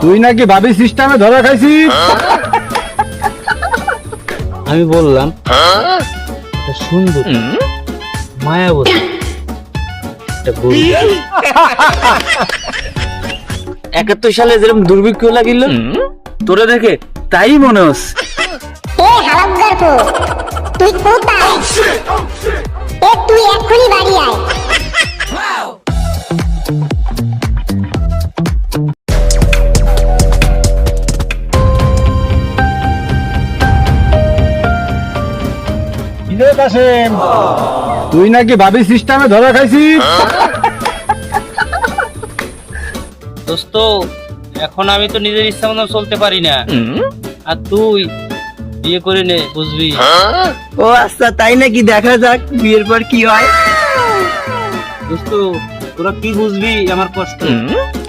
তুই নাকি ভাবি সিস্টেমে ধরা খাইছিস? আমি বললাম সুন্দর মায়াবতী একাত্তর সালে যেরকম দুর্ভিক্ষ লাগিল তোরে দেখে তাই মনে হচ্ছে। এ তুই কোথায়? তুই এক্ষুনি বাড়ি আয়। তুই নাকি ভাবি সিস্টেমে ধরা খাইছিস? দোস্ত এখন আমি তো নিজের ইচ্ছা মতো চলতে পারি না। আর তুই বিয়ে করে নে বুঝবি? ও আচ্ছা তাই নাকি? দেখা যাক বিয়ের পর কি হয়। দোস্ত তোরা কি বুঝবি আমার কষ্ট?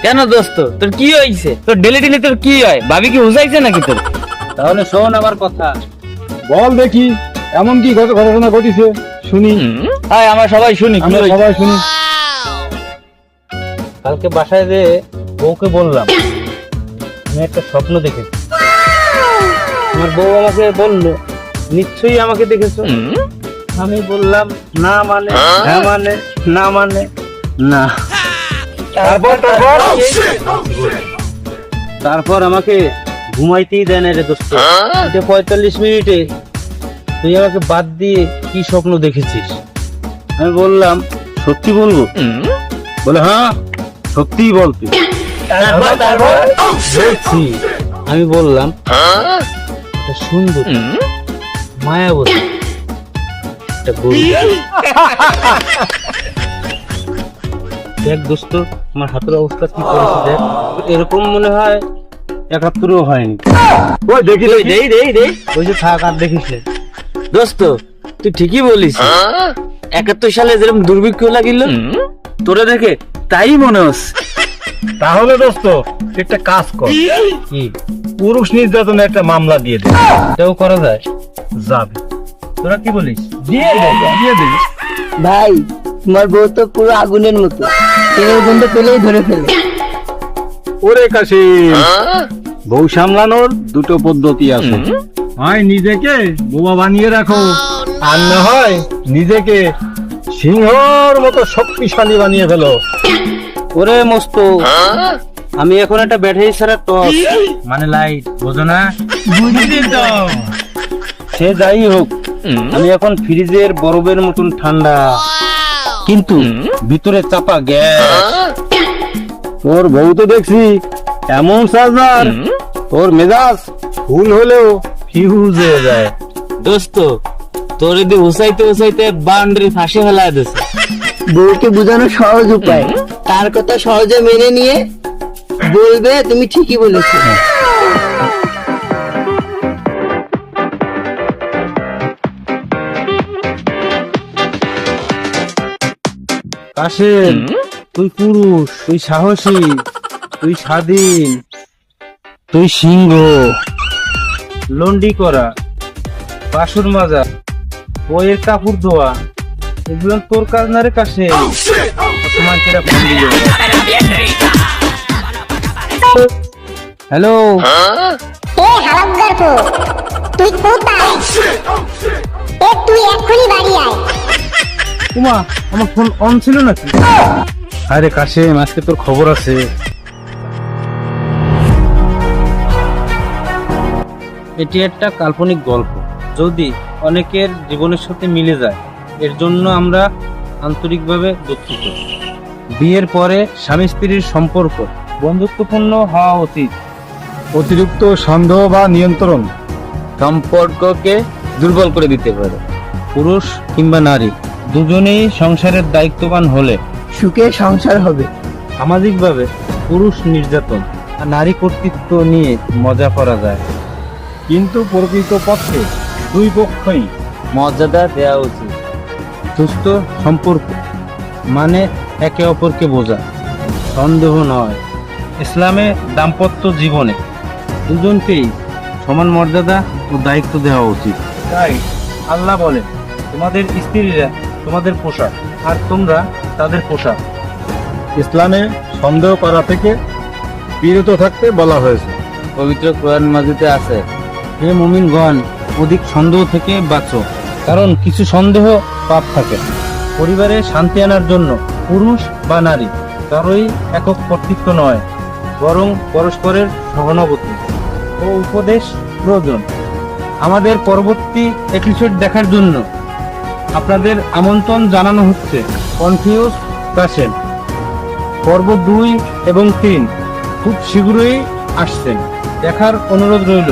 কেন দোস্ত? তোর কি হয়েছে? তোর ডেলি ডেলি তোর কি হয়? ভাবি কি বুঝাইছে নাকি তোর? তাহলে শোন আমার কথা। বল দেখি। এমন কি ঘট- ঘটনা ঘটিছে? শুনি। হ্যাঁ আমরা সবাই শুনি আমরা সবাই শুনি। কালকে বাসায় যে বউকে বললাম আমি একটা স্বপ্ন দেখেছি। আমার বউ আমাকে বলল নিশ্চয়ই আমাকে দেখেছ? আমি বললাম না মানে হ্যাঁ মানে না মানে না। তারপর তারপর তারপর আমাকে ঘুমাইতেই দেয় না রে দোস্ত। এটা পঁয়তাল্লিশ মিনিটে তুই আমাকে বাদ দিয়ে কি স্বপ্ন দেখেছিস? আমি বললাম সত্যি বলব? বলে হ্যাঁ সত্যিই বলতে বলছি আমি বললাম একটা সুন্দর মায়াবতী একটা গরু। দেখ দোস্ত আমার হাতের অবস্থা কি করেছে দেখ। এরকম মনে হয় একাত্তরও হয়নি। ওই দেখি দেই দেই দেই ওই যে থাক আর দেখিস। দোস্ত তুই ঠিকই বলিস। একাত্তর সালে যেরকম দুর্ভিক্ষ লাগিল তোরে দেখে তাই মনে হচ্ছে। তাহলে দোস্ত একটা কাজ কর। কি? পুরুষ নির্যাতনে একটা মামলা দিয়ে দে। এটাও করা যায়? যাবে। তোরা কি বলিস? দিয়ে দে। দিয়ে দে। ভাই তোমার বউ তো পুরো আগুনের মতো। তেলের গন্ধ পেলেই ধরে ফেলে। ওরে কাশি। বউ সামলানোর দুটো পদ্ধতি আছে। হয় নিজেকে বোবা বানিয়ে রাখো। আর না হয় নিজেকে সিংহর মতো শক্তিশালী বানিয়ে ফেলো। ওরে মস্ত আমি এখন একটা ব্যাটারি ছাড়া টস। মানে লাইট বোঝো না? সে যাই হোক আমি এখন ফ্রিজের বরফের মতন ঠান্ডা। কিন্তু ভিতরে চাপা গ্যাস। তোর বউ তো দেখছি এমন সাজদার তোর মেজাজ ফুল হলেও ফিউজ হয়ে যায়। দোস্ত তোর যদি উসাইতে উসাইতে বাউন্ডারি ফাঁসে ফেলা দিছে। বউকে বোঝানো সহজ উপায়। তার কথা সহজে মেনে নিয়ে বলবে তুমি ঠিকই বলেছ। কাশেম তুই পুরুষ তুই সাহসী তুই স্বাধীন তুই সিংহ। লন্ডি করা বাসুর মাজা বইয়ের কাপড় ধোয়া এগুলো তোর কাজ না রে কাশে? দিল। হ্যালো এ হারামজার পো তুই কোথায়? তুই এক্ষুনি বাড়ি আয়। উমা আমার ফোন অন ছিল নাকি? আরে কাশেম আজকে তোর খবর আছে। এটি একটা কাল্পনিক গল্প। যদি অনেকের জীবনের সাথে মিলে যায়, এর জন্য আমরা আন্তরিকভাবে দুঃখিত। বিয়ের পরে স্বামী স্ত্রীর সম্পর্ক বন্ধুত্বপূর্ণ হওয়া উচিত অতিরিক্ত সন্দেহ বা নিয়ন্ত্রণ সম্পর্ককে দুর্বল করে দিতে পারে। পুরুষ কিংবা নারী, দুজনেই সংসারের দায়িত্ববান হলে সুখে সংসার হবে। সামাজিকভাবে পুরুষ নির্যাতন আর নারী কর্তৃত্ব নিয়ে মজা করা যায়। কিন্তু প্রকৃত পক্ষে দুই পক্ষই মর্যাদা দেওয়া উচিত। সুস্থ সম্পর্ক মানে একে অপরকে বোঝা। সন্দেহ নয়। ইসলামে দাম্পত্য জীবনে দুজনকেই সমান মর্যাদা ও দায়িত্ব দেওয়া উচিত। তাই আল্লাহ বলে তোমাদের স্ত্রীরা তোমাদের পোশাক আর তোমরা তাদের পোশাক। ইসলামে সন্দেহ করা থেকে বিরত থাকতে বলা হয়েছে। পবিত্র কোরআন মাজিদে আছে হে মুমিনগণ, অধিক সন্দেহ থেকে বাঁচো। কারণ কিছু সন্দেহ পাপ থাকে। পরিবারে শান্তি আনার জন্য পুরুষ বা নারী কারোই একক কর্তৃত্ব নয়, বরং পরস্পরের সহানুভূতি ও উপদেশ প্রয়োজন। আমাদের পরবর্তী এপিসোড দেখার জন্য আপনাদের আমন্ত্রণ জানানো হচ্ছে কনফিউজ কাশেন পর্ব দুই এবং তিন খুব শীঘ্রই আসছেন দেখার অনুরোধ রইল।